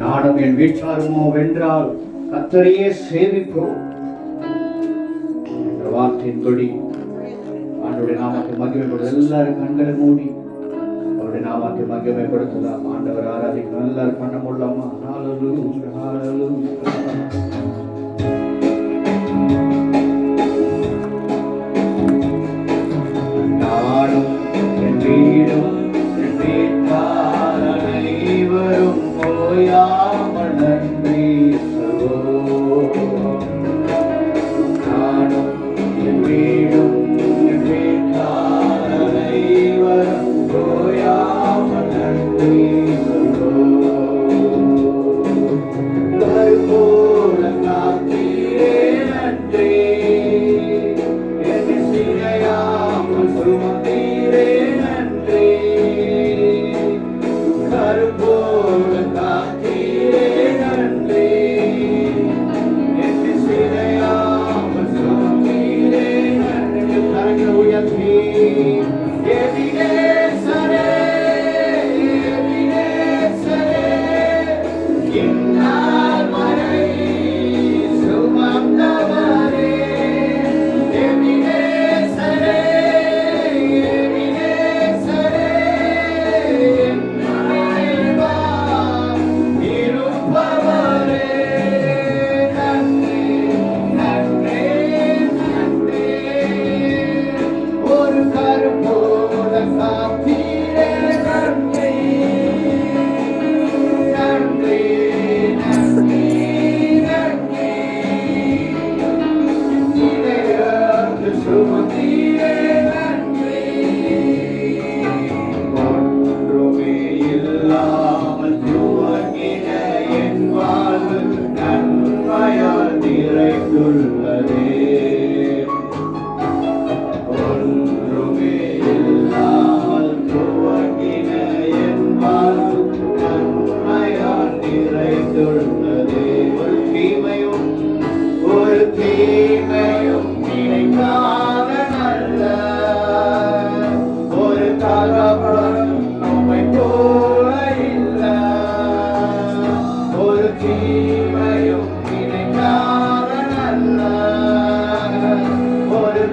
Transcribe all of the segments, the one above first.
நானும் என் வீட்டாருமோ வென்றால் கத்தரையே சேவிப்போம். என்ற வார்த்தையின் தொடி ஆண்டோடைய நாமத்தை மகிமைப்படுத்த எல்லாரும் கண்களை மூடி அவருடைய நாமத்தை மகிமைப்படுத்தலாம். ஆண்டவர் ஆராதிக்கணும் எல்லாரும் பண்ண முடியலாமா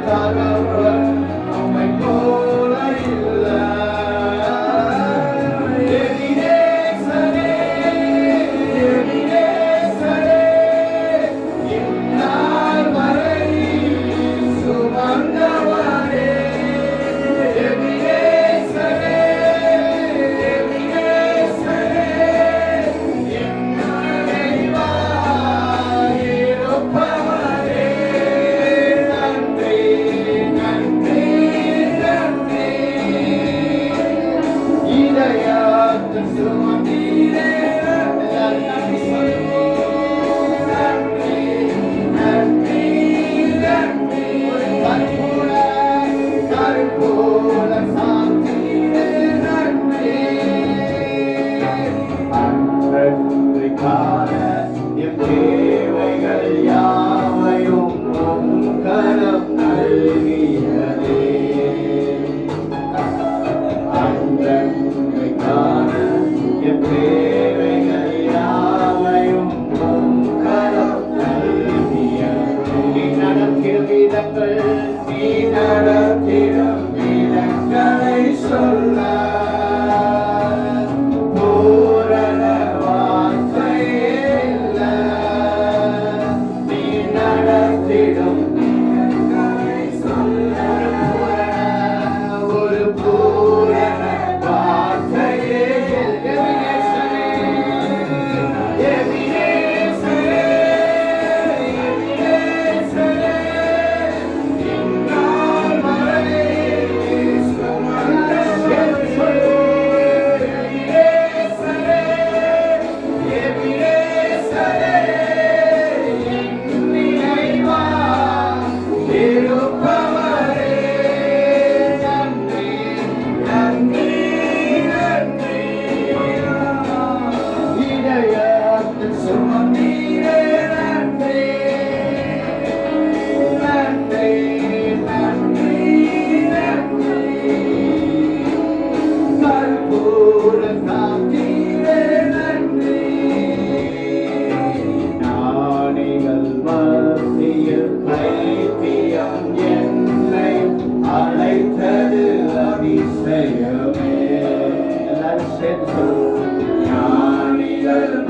Tara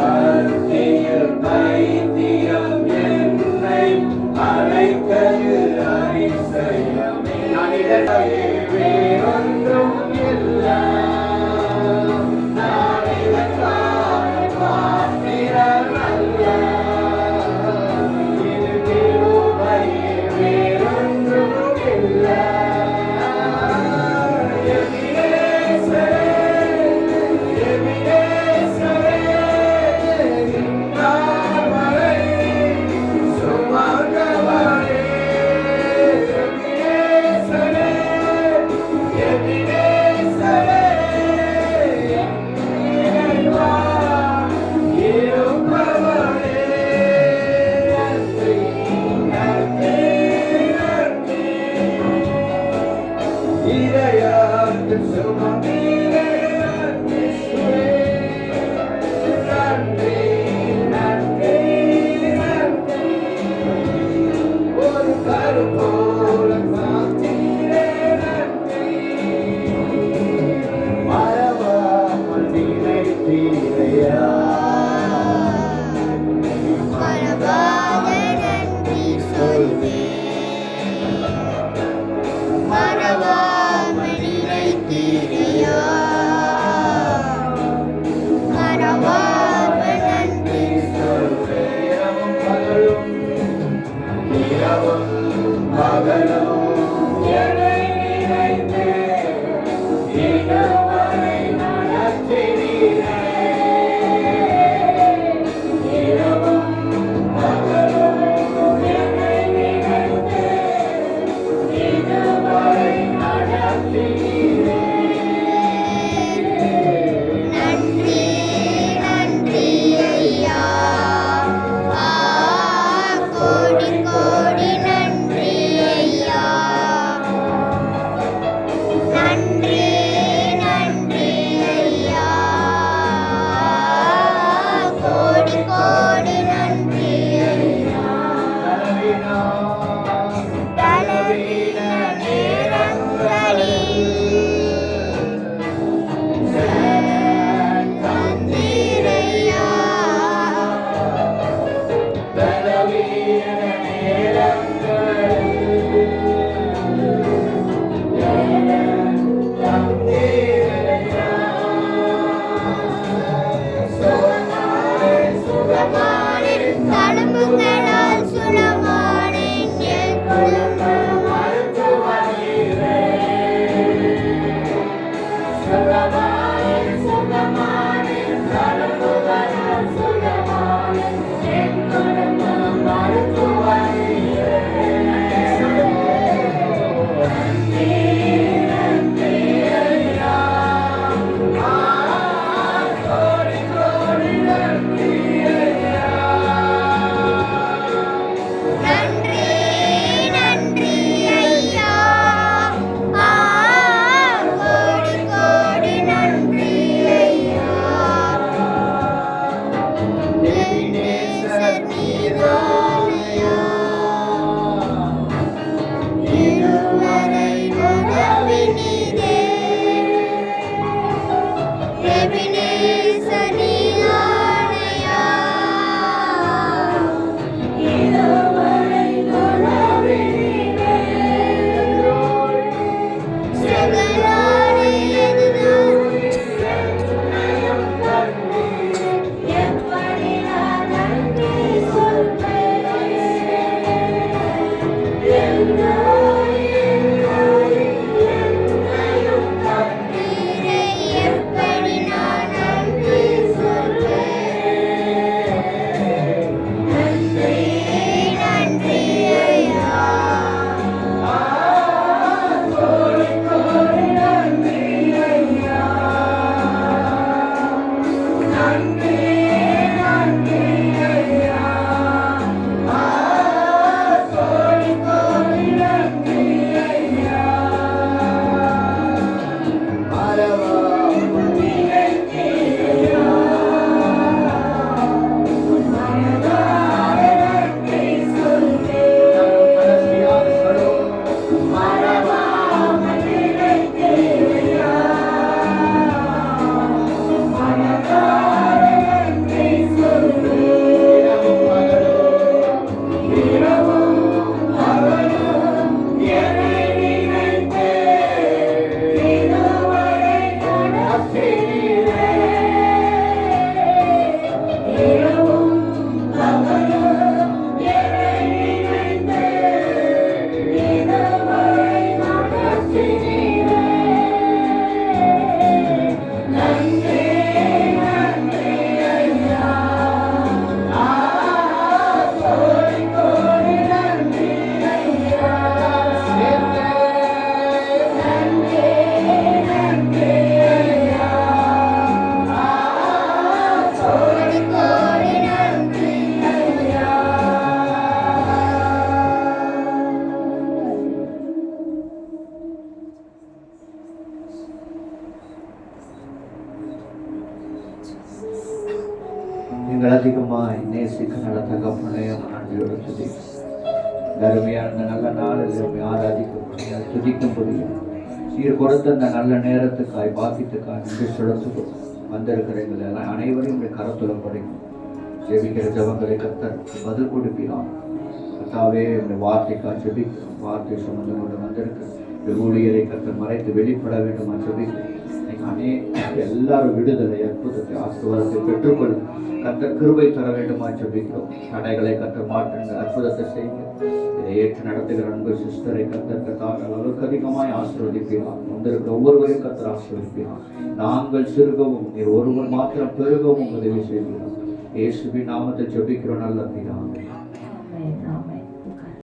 Thank you. அருமையான இந்த நல்ல நாளில் உம்மை ஆராதிக்க துதிக்கும் புரியும் நீர் கொடுத்த இந்த நல்ல நேரத்துக்காய் பாக்கியத்துக்காய் நன்றி செலுத்துவோம். வந்திருக்கிற எங்களை எல்லாம் அனைவரையும் உடைய கரத்துல படைக்கும் ஜெபிக்கிற ஜபங்களை கத்தர் பதில் கொடுப்பினான் கத்தாவே இந்த வார்த்தைக்காய் ஜெபிக்கிறோம். வார்த்தை சுமந்து கொண்டு வந்திருக்கு ஊழியரை கத்தர் மறைத்து வெளிப்பட வேண்டுமா? ஜெபிக்கிறோம். அநேக எல்லாரும் விடுதலை அற்புதத்தை ஆசீர்வாதத்தை பெற்றுக்கொள்ள கத்த கிருபை தர வேண்டுமா ஜெபிக்கிறோம் தடைகளை கத்த மாற்றுங்க அற்புதத்தை செய்யுங்க இதை ஏற்று நடத்துகிற அன்பு சிஸ்டரை கத்தர் அளவுக்கு அதிகமாய் ஆசீர்வதிப்பீரான் வந்திருக்க ஒவ்வொருவரையும் கத்தர் ஆசீர்வதிப்பீரான் நாங்கள் சிறுகவும் நீர் ஒருவர் மாத்திரம் பெருகவும் உதவி செய்வீரான் இயேசுவின் நாமத்தை ஜபிக்கிறோம் நல்ல பிதான்